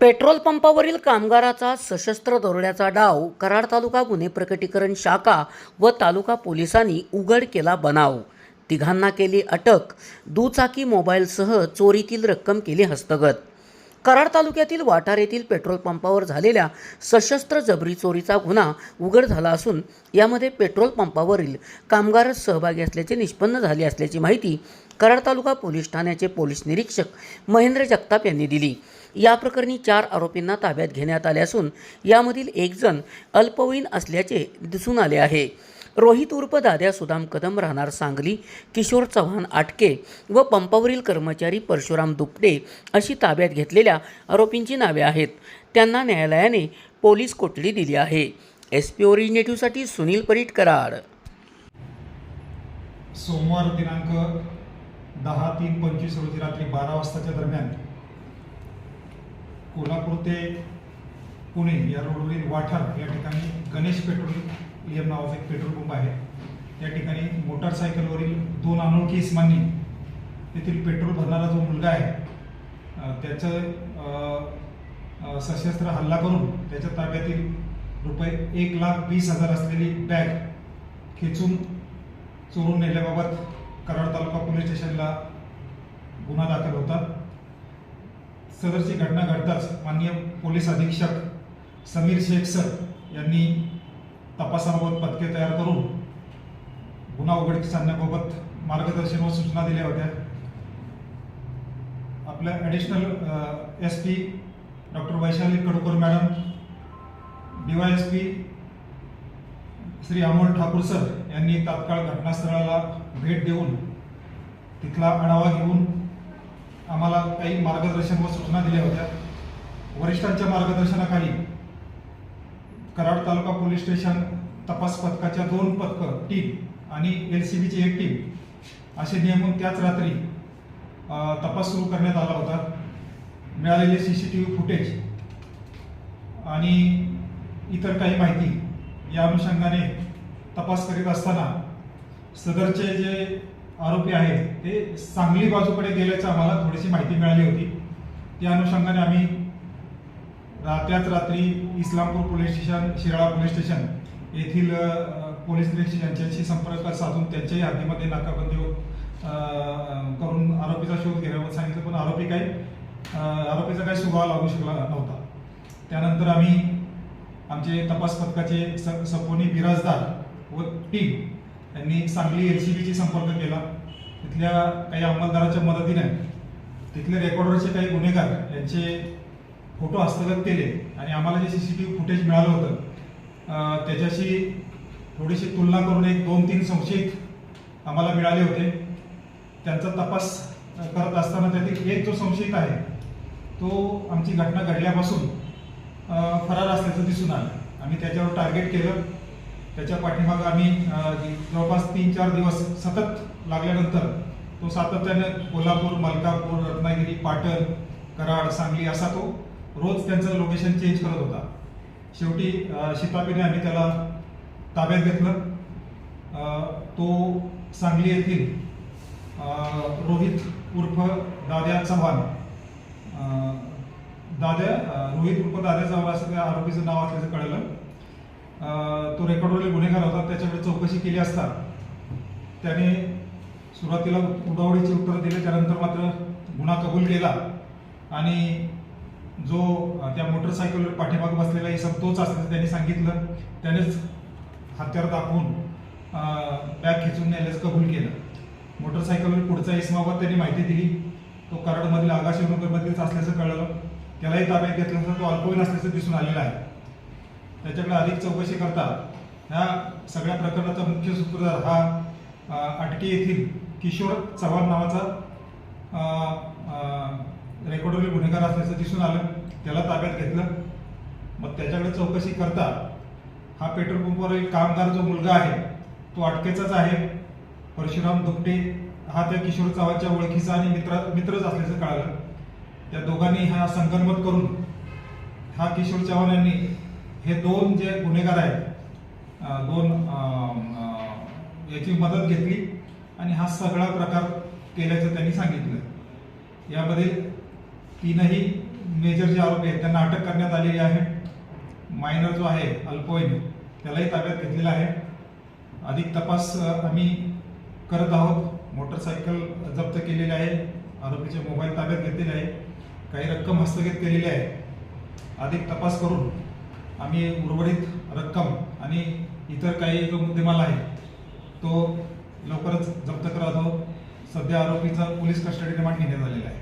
Petrol पंपावरील कामगाराचा सशस्त्र दरोड्याचा डाव कराड तालुका गुन्हे प्रकटीकरण शाखा व तालुका पोलिसांनी उघड केला बनाव. तिघांना केली अटक. दुचाकी मोबाईलसह चोरीतील रक्कम केली हस्तगत. कराड तालुक्यातील वाटार येथील पेट्रोल पंपावर झालेल्या सशस्त्र जबरी चोरीचा गुन्हा उघड झाला असून यामध्ये पेट्रोल पंपावरील कामगारच सहभागी असल्याचे निष्पन्न झाले असल्याची माहिती कराड तालुका पोलीस ठाण्याचे पोलीस निरीक्षक महेंद्र जगताप यांनी दिली. या प्रकरणी चार आरोपींना ताब्यात घेण्यात आले असून यामधील एकजण अल्पवयीन असल्याचे दिसून आले आहे. रोहित उर्फ दाद्या सुदाम कदम राहणार सांगली किशोर चव्हाण आटके व पंपावरील कर्मचारी परशुराम दुपटे अशी ताब्यात घेतलेल्या आरोपींची नावे आहेत. त्यांना न्यायालयाने पोलीस कोठडी दिली आहे. एस पी ओरिजिनेटिव्हसाठी सुनील परीट कराड. सोमवार दिनांक दहा तीन पंचवीस रोजी रात्री बारा वाजताच्या दरम्यान कोल्हापूर ते पुणे या रोडवरील वाठार या ठिकाणी गणेश पेट्रोलियम नावाचा एक पेट्रोल पंप आहे. त्या ठिकाणी मोटारसायकलवरील दोन अनोळखी इस्मांनी तेथील पेट्रोल भरणारा जो मुलगा आहे त्याचं सशस्त्र हल्ला करून त्याच्या ताब्यातील रुपये एक लाख वीस हजार असलेली बॅग खेचून चोरून नेल्याबाबत कराड तालुका पोलीस स्टेशनला गुन्हा दाखल होता सदरची घटना घडताच माननीय पोलीस अधीक्षक समीर शेख सर यांनी तपासाबाबत पथके तयार करून गुन्हा उघडकीस आणण्याबाबत मार्गदर्शन व सूचना दिल्या होत्या. आपल्या additional S P doctor Vaishali Kadkar madam D Y S P Shri Amol Thakur sir यांनी तात्काळ घटनास्थळाला भेट देऊन तिथला आढावा घेऊन आम्हाला काही मार्गदर्शन व सूचना दिल्या होत्या. वरिष्ठांच्या मार्गदर्शनाखाली कराड तालुका पोलीस स्टेशन तपास पथकाच्या दोन पथकं टीम आणि एल सी बीची एक टीम असे नियमून त्याच रात्री तपास सुरू करण्यात आला होता. मिळालेले C C T V footage आणि इतर काही माहिती या अनुषंगाने तपास करीत असताना सदरचे जे आरोपी आहेत ते सांगली बाजूकडे गेल्याचं आम्हाला थोडीशी माहिती मिळाली होती. त्या अनुषंगाने आम्ही रात्याच रात्री Islampur police station Shirala police station येथील पोलीस निरीक्षक यांच्याशी संपर्क साधून त्यांच्याही हद्दीमध्ये नाकाबंदी करून आरोपीचा शोध घेण्यावर सांगितलं. पण आरोपी काही आरोपीचा काही सुगाव लागू शकला नव्हता. त्यानंतर आम्ही आमचे तपास पथकाचे स सपोनी बिराजदार व टीम त्यांनी सांगली एल सी बीची संपर्क केला. तिथल्या काही अंमलदाराच्या मदतीने तिथले रेकॉर्डरचे काही गुन्हेगार यांचे फोटो हस्तगत केले आणि आम्हाला जे C C T V footage मिळालं होतं त्याच्याशी थोडीशी तुलना करून एक दोन तीन संशयित आम्हाला मिळाले होते. त्यांचा तपास करत असताना त्यातील एक जो संशयित आहे तो आमची घटना घडल्यापासून फरार असल्याचं दिसून आलं. आम्ही त्याच्यावर टार्गेट केलं. त्याच्या पाठीमागं आम्ही जवळपास तीन चार दिवस सतत लागल्यानंतर तो सातत्याने कोल्हापूर मलकापूर रत्नागिरी पाटण कराड सांगली असा तो रोज त्यांचं लोकेशन चेंज करत होता. शेवटी शितापीने आम्ही त्याला ताब्यात घेतलं. तो सांगली येथील रोहित उर्फ दाद्या चव्हाण दाद्या रोहित उर्फ दाद्या चव्हाण असं त्या आरोपीचं नाव असल्याचं कळलं. तो रेकॉर्डवरील गुन्हेगार होता त्याच्याकडे चौकशी केली असता त्याने सुरुवातीला उडावडीचे उत्तर दिले त्यानंतर मात्र गुन्हा कबूल केला. आणि जो त्या मोटरसायकलवर पाठीमाग बसलेला इसम तोच असल्याचं त्यांनी सांगितलं. त्यानेच हत्यार दाखवून बॅग खेचून नेल्याचं कबूल केलं. मोटरसायकलवर पुढचा इसमाबाबत त्यांनी माहिती दिली. तो कराडमधील आगाशिवनगरमधीलच असल्याचं कळलं. त्यालाही ताब्यात घेतलं तो अल्पवयीन असल्याचं दिसून आलेलं आहे. त्याच्याकडे अधिक चौकशी करता ह्या सगळ्या प्रकरणाचा मुख्य सूत्रधार हा अटकी येथील किशोर चव्हाण नावाचा रेकॉर्डवरील गुन्हेगार असल्याचं दिसून आलं. त्याला ताब्यात घेतलं. मग त्याच्याकडे चौकशी करता हा पेट्रोल पंपावरील कामगार जो मुलगा आहे तो अटकेचाच आहे. परशुराम दुपटे हा त्या किशोर चव्हाणच्या ओळखीचा आणि मित्र मित्रच असल्याचं कळालं. त्या दोघांनी हा संगनमत करून हा किशोर चव्हाण यांनी हे दोन जे गुन्हेगार आहेत दोन याची मदत घेतली आणि हा सगळा प्रकार केल्याचं त्यांनी सांगितलं. यामध्ये तीनही मेजर जे आरोपी आहेत त्यांना अटक करण्यात आलेली आहे. मायनर जो आहे अल्पवयीन त्यालाही ताब्यात घेतलेला आहे. अधिक तपास आम्ही करत आहोत. मोटरसायकल जप्त केलेली आहे. आरोपीचे मोबाईल ताब्यात घेतलेले आहे. काही रक्कम हस्तगत केलेली आहे. अधिक तपास करून आम्ही उर्वरित रक्कम आणि इतर काही जो मुद्देमाल आहे तो लवकरच जप्त करत आहोत सध्या आरोपीचा पोलीस कस्टडी रिमांड घेण्यात आलेला आहे.